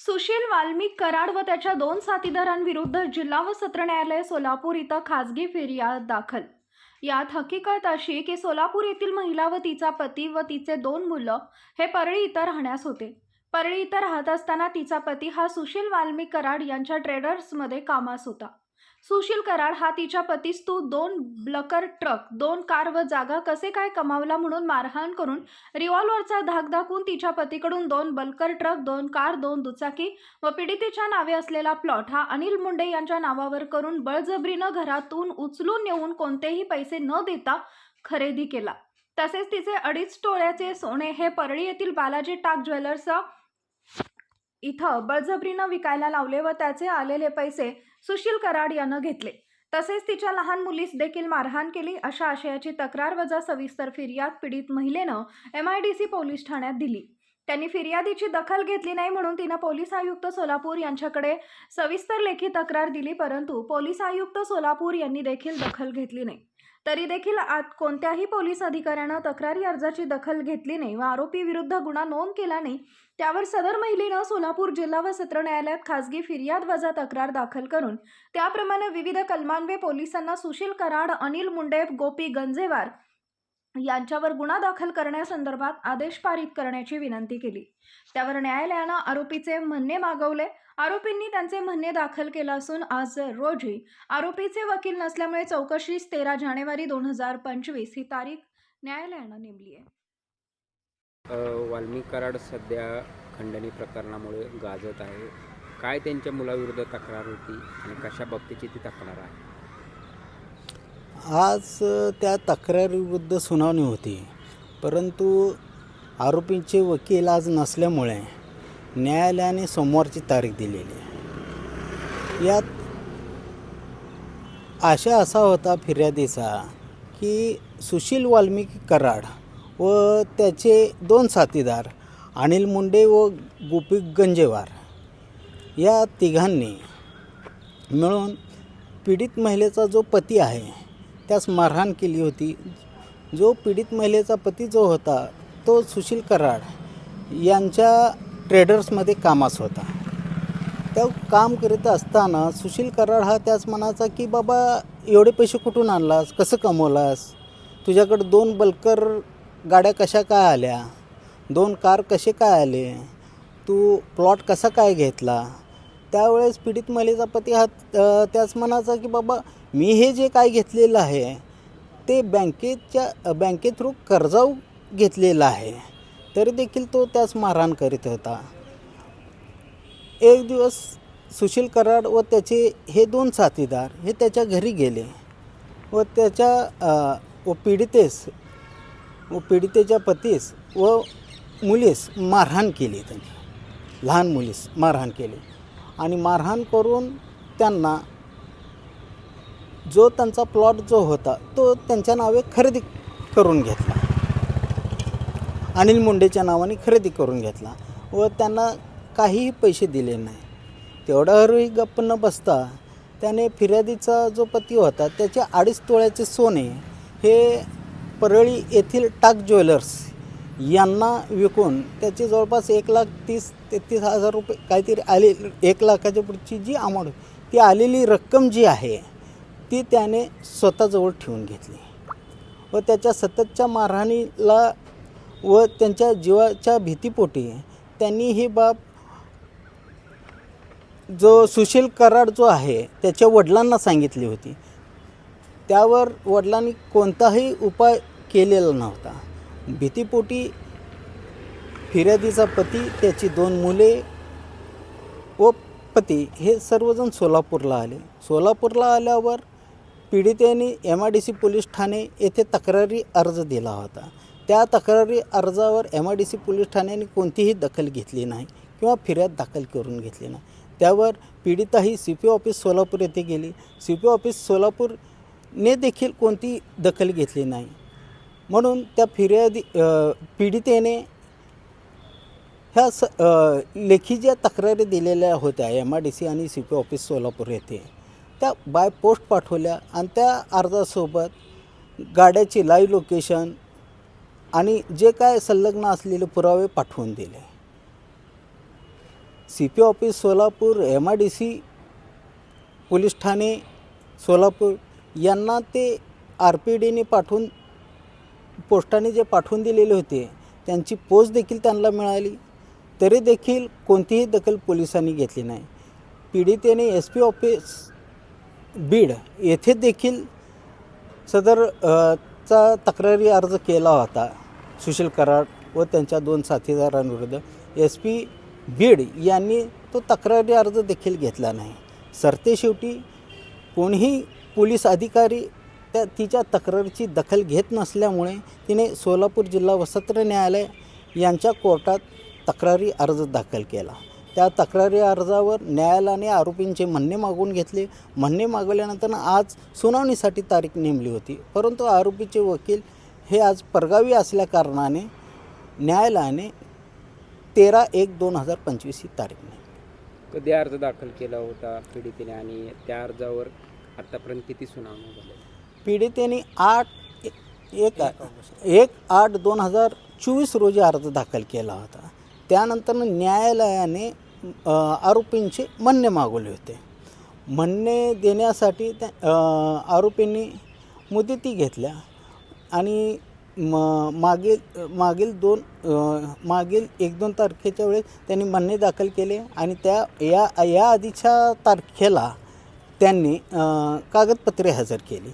सुशील वाल्मिक कराड व त्याच्या दोन साथीदारांविरुद्ध जिल्हा व सत्र न्यायालय सोलापूर इथं खासगी फिर्याद दाखल. यात हकीकत अशी की सोलापूर येथील महिला व तिचा पती व तिचे दोन मुलं हे परळी इथं राहण्यास होते. परळी इथं राहत असताना तिचा पती हा सुशील वाल्मिक कराड यांच्या ट्रेडर्समध्ये कामास होता. सुशील कराड हा तिच्या पतीस तू दोन ब्लकर ट्रक दोन कार व जागा कसे काय कमावला म्हणून मारहाण करून रिव्हॉल्व्हरचा धाक दाखवून तिच्या पतीकडून दोन बल्कर ट्रक दोन कार दोन दुचाकी व पीडितेच्या नावे असलेला प्लॉट हा अनिल मुंडे यांच्या नावावर करून बळजबरीनं घरातून उचलून नेऊन कोणतेही पैसे न देता खरेदी केला. तसेच तिचे अडीच टोळ्याचे सोने हे परळी येथील बालाजी टाक ज्वेलर्स इथं बळजबरीनं विकायला लावले व त्याचे आलेले पैसे सुशील कराड यानं घेतले. तसेच तिच्या लहान मुलीस देखील मारहाण केली अशा आशयाची तक्रार वजा सविस्तर फिर्याद पीडित महिलेनं M I D C police ठाण्यात दिली. त्यांनी फिर्यादीची दखल घेतली नाही म्हणून तिनं पोलीस आयुक्त सोलापूर यांच्याकडे सविस्तर लेखी तक्रार दिली परंतु पोलीस आयुक्त सोलापूर यांनी देखील दखल घेतली नाही. तरी देखील आत कोणत्याही पोलीस अधिकाऱ्यानं तक्रारी अर्जाची दखल घेतली नाही व आरोपी विरुद्ध गुन्हा नोंद केला नाही त्यावर सदर महिलेनं सोलापूर जिल्हा व सत्र न्यायालयात खासगी फिर्याद वजा तक्रार दाखल करून त्याप्रमाणे विविध कलमान्वे पोलिसांना सुशील कराड अनिल मुंडे गोपी गंजेवार यांच्यावर गुन्हा दाखल करण्यासंदर्भात आदेश पारित करण्याची विनंती केली. त्यावर न्यायालयानं आरोपीचे म्हणणे मागवले. आरोपींनी त्यांचे म्हणणे दाखल केलं असून आज रोजी आरोपीचे वकील नसल्यामुळे चौकशीस तेरा जानेवारी दोन हजार पंचवीस ही तारीख न्यायालयानं नेमली आहे. अ, वाल्मिक कराड सध्या खंडणी प्रकरणामुळे गाजत आहे. काय त्यांच्या मुलाविरुद्ध तक्रार होती आणि कशा बाबतीची ती तक्रार आहे? आज त्या तक्रारीविरुद्ध सुनावणी होती. परंतु आरोपींचे वकील आज नसल्यामुळे न्यायालयाने सोमवारची तारीख दिलेली यात आशा असा होता फिर्यादीचा की सुशील वाल्मिकी कराड व त्याचे दोन साथीदार अनिल मुंडे व गोपी गंजेवार या तिघांनी मिळून पीडित महिलेचा जो पती आहे त्यास मारहाण केली होती. जो पीडित महिलेचा पती जो होता तो सुशील कराड यांच्या ट्रेडर्समध्ये कामास होता. त्या काम करीत असताना सुशील कराड हा त्याच म्हणाचा की बाबा एवढे पैसे कुठून आणलास? कसं कमवलास? तुझ्याकडं दोन बल्कर गाड्या कशा काय आल्या? दोन कार कसे काय आले? तू प्लॉट कसा काय घेतला? त्यावेळेस पीडित महिलेचा पती हा त्याच म्हणाचा की बाबा मी हे जे काय घेतलेलं आहे ते बँकेच्या बँके थ्रू कर्जाऊ घेतलेलं आहे तरी देखील तो त्यास मारहाण करीत होता. एक दिवस सुशील कराड व त्याचे हे दोन साथीदार हे त्याच्या घरी गेले व त्याच्या व पीडितेस व पीडितेच्या पतीस व मुलीस मारहाण केली त्यांनी. लहान मुलीस मारहाण केली. आणि मारहाण करून त्यांना जो त्यांचा प्लॉट जो होता तो त्यांच्या नावे खरेदी करून घेतला. अनिल मुंडेच्या नावाने खरेदी करून घेतला व त्यांना काहीही पैसे दिले नाही. तेवढ्यावरही गप्प न बसता त्याने फिर्यादीचा जो पती होता त्याचे अडीच तोळ्याचे सोने हे परळी येथील टाक ज्वेलर्स यांना विकून त्याची जवळपास एक लाख तीस तेहतीस हजार रुपये काहीतरी आले एक लाखाच्या पुढची जी अमाऊंट ती आलेली रक्कम जी आहे ती त्याने स्वतःजवळ ठेवून घेतली. व त्याच्या सततच्या मारहाणीला व त्यांच्या जीवाच्या भीतीपोटी त्यांनी ही बाब जो सुशील कराड जो आहे त्याच्या वडिलांना सांगितली होती. त्यावर वडिलांनी कोणताही उपाय केलेला नव्हता. भीतीपोटी फिर्यादीचा पती त्याची दोन मुले व पती हे सर्वजण सोलापूरला आले. सोलापूरला आल्यावर पीडितेने M I D C police Thane येथे तक्रारी अर्ज दिला होता. त्या तक्रारी अर्जावर M I D C police ठाण्याने कोणतीही दखल घेतली नाही किंवा फिर्याद दाखल करून घेतली नाही. त्यावर पीडिता ही सी पी ऑफिस सोलापूर येथे गेली. सी पी ऑफिस सोलापूरने देखील कोणती दखल घेतली नाही. म्हणून त्या फिर्यादी पीडितेने ह्या स लेखी ज्या तक्रारी दिलेल्या होत्या एम आय डी सी आणि सी पी ऑफिस सोलापूर येथे त्या बाय पोस्ट पाठवल्या आणि त्या अर्जासोबत गाड्याची लाईव्ह लोकेशन आणि जे काय संलग्न असलेले पुरावे पाठवून दिले. C P office Solapur M I D C police Thane Solapur यांना ते आर पी डीने पाठवून पोस्टाने जे पाठवून दिलेले होते त्यांची पोच देखील त्यांना मिळाली. तरी देखील कोणतीही दखल पोलिसांनी घेतली नाही. पीडितेने एस पी ऑफिस बीड येथे देखील सदर चा तक्रारी अर्ज केला होता. सुशील कराड व त्यांच्या दोन साथीदारांविरुद्ध एस पी बीड यांनी तो तक्रारी अर्ज देखील घेतला नाही. सरते शेवटी कोणीही पोलीस अधिकारी त्या तिच्या तक्रारीची दखल घेत नसल्यामुळे तिने सोलापूर जिल्हा वसत्र न्यायालय यांच्या कोर्टात तक्रारी अर्ज दाखल केला. त्या तक्रारी अर्जावर न्यायालयाने आरोपींचे म्हणणे मागून घेतले. म्हणणे मागवल्यानंतर आज सुनावणीसाठी तारीख नेमली होती. परंतु आरोपीचे वकील हे आज परगावी असल्याकारणाने न्यायालयाने तेरा एक दोन हजार पंचवीस ही तारीख नेमली. कधी अर्ज दाखल केला होता पीडितेने आणि त्या अर्जावर आतापर्यंत किती सुनावणी झाल्या? पीडितेने आठ एक एक आठ दोन हजार चोवीस रोजी अर्ज दाखल केला होता. त्यानंतर न्यायालयाने आरोपींचे म्हणणे मागवले होते. म्हणणे देण्यासाठी त्या आरोपींनी मुदती घेतल्या आणि म मागील मागील दोन मागील एक दोन तारखेच्या वेळेस त्यांनी म्हणणे दाखल केले आणि त्या या या आधीच्या तारखेला त्यांनी कागदपत्रे हजर केली.